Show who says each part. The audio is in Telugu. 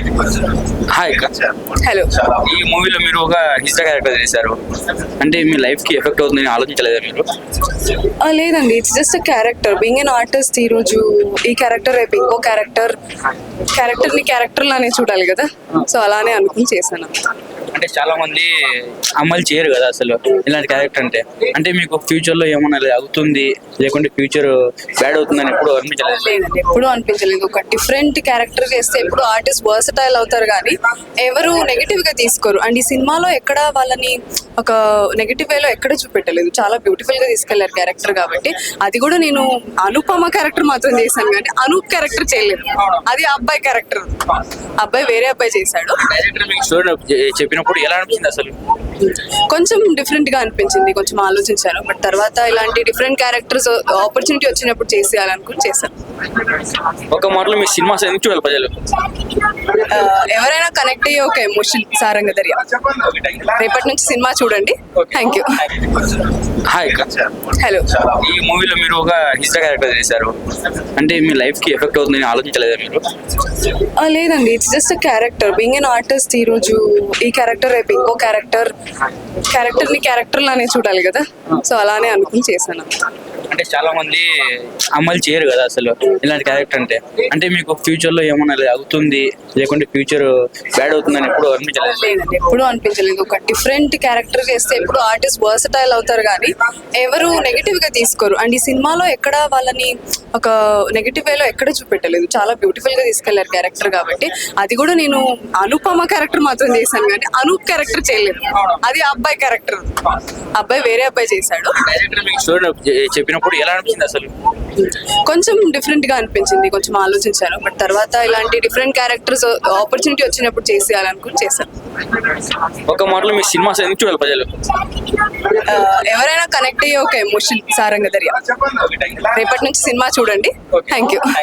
Speaker 1: హాయ్
Speaker 2: హలో
Speaker 1: ఈ మూవీలో మీరు ఒక హిస్టరీ క్యారెక్టర్ చేశారు. అంటే మీ లైఫ్కి ఎఫెక్ట్ అవుతుందని ఆలోచించలేదా మీరు?
Speaker 2: లేదండి it's just a character being an artist ఈ రోజు ఈ క్యారెక్టర్ రేపు ఇంకో క్యారెక్టర్ క్యారెక్టర్ని క్యారెక్టర్ లానే చూడాలి కదా? సో అలానే అనుకుని చేశాను.
Speaker 1: అంటే చాలా మంది అమలు చేయరు కదా అసలు ఇలాంటి క్యారెక్టర్ అంటే. అంటే మీకు ఫ్యూచర్లో ఏమన్నా అవుతుంది? లేకుంటే ఫ్యూచర్ బ్యాడ్ అవుతుందని ఎప్పుడు అనిపించలేదు?
Speaker 2: ఎప్పుడు అనిపించలేదు. ఒక డిఫరెంట్ క్యారెక్టర్ చేస్తే ఎప్పుడు ఆర్టిస్ట్ వర్సటైల్ అవుతారు కానీ ఎవరు నెగిటివ్గా తీసుకోరు. అండ్ ఈ సినిమాలో ఎక్కడ వాళ్ళని ఒక నెగిటివ్ వేలో ఎక్కడ చూపెట్టలేదు. చాలా బ్యూటిఫుల్గా తీసుకెళ్ళారు క్యారెక్టర్ కాబట్టి. అది కూడా నేను అనుపమ క్యారెక్టర్ మాత్రం చేశాను కానీ అనూప్ క్యారెక్టర్ చేయలేదు. అది అబ్బాయి క్యారెక్టర్ అబ్బాయి వేరే అబ్బాయి చేశాడు.
Speaker 1: డైరెక్టర్ చెప్పినప్పుడు ఎలా అనిపించింది అసలు?
Speaker 2: కొంచెం డిఫరెంట్గా అనిపించింది కొంచెం ఆలోచించాను. బట్ తర్వాత ఇలాంటి డిఫరెంట్ క్యారెక్టర్స్ ఆపర్చునిటీ వచ్చినప్పుడు చేసేయాలనుకుని చేశాను.
Speaker 1: ఒక మాటలో మీ ఎందుకు చూడాలి ప్రజలు?
Speaker 2: ఎవరైనా కనెక్ట్ అయ్యే ఒక ఎమోషన్ సారంగ దర్యా రేపటి నుంచి సినిమా చూడండి. థ్యాంక్ యూ
Speaker 1: హాయ్
Speaker 2: హలో
Speaker 1: ఈ మూవీలో మీరు ఒక హిస్టరీ క్యారెక్టర్ చేశారు. అంటే మీ లైఫ్కి ఎఫెక్ట్ అవుతుందని ఆలోచించలేదా మీరు?
Speaker 2: లేదండి. It's just a character being an artist ఈ రోజు ఈ క్యారెక్టర్ రేపు ఇంకో క్యారెక్టర్ క్యారెక్టర్ని క్యారెక్టర్ లానే చూడాలి కదా. సో అలానే అనుకుని చేశాను.
Speaker 1: అంటే చాలా మంది అమలు చేయరు కదా అసలు ఇలాంటి క్యారెక్టర్ అంటే. అంటే మీకు ఫ్యూచర్లో ఏమన్నా అవుతుంది లేకుంటే ఫ్యూచర్ బ్యాడ్ అవుతుందని ఎప్పుడు అనిపించలేదు?
Speaker 2: ఎప్పుడు అనిపించలేదు. ఒక డిఫరెంట్ క్యారెక్టర్ చేస్తే ఎప్పుడు ఆర్టిస్ట్ వర్సటైల్ అవుతారు కానీ ఎవరు నెగిటివ్గా తీసుకోరు. అండ్ ఈ సినిమాలో ఎక్కడ వాళ్ళని ఒక నెగిటివ్ వేలో ఎక్కడ చూపెట్టలేదు. చాలా బ్యూటిఫుల్గా తీసుకెళ్ళారు క్యారెక్టర్ కాబట్టి. అది కూడా నేను అనుపమ క్యారెక్టర్ మాత్రం చేశాను కానీ అనూప్ క్యారెక్టర్ చేయలేదు. అది అబ్బాయి క్యారెక్టర్ అబ్బాయి వేరే అబ్బాయి చేశాడు.
Speaker 1: డైరెక్టర్ చెప్పినప్పుడు ఎలా అనిపించింది అసలు?
Speaker 2: కొంచెం డిఫరెంట్గా అనిపించింది. కొంచెం ఆలోచించాను. బట్ తర్వాత ఇలాంటి డిఫరెంట్ క్యారెక్టర్స్ ఆపర్చునిటీ వచ్చినప్పుడు చేసేయాలనుకుని చేశాను.
Speaker 1: ఒక మాటలో మీ ఎందుకు చూడాలి ప్రజలు
Speaker 2: ఎవరైనా కనెక్ట్ అయ్యే ఒక ఎమోషన్ సారంగ దర్యా రేపటి నుంచి సినిమా చూడండి. Thank you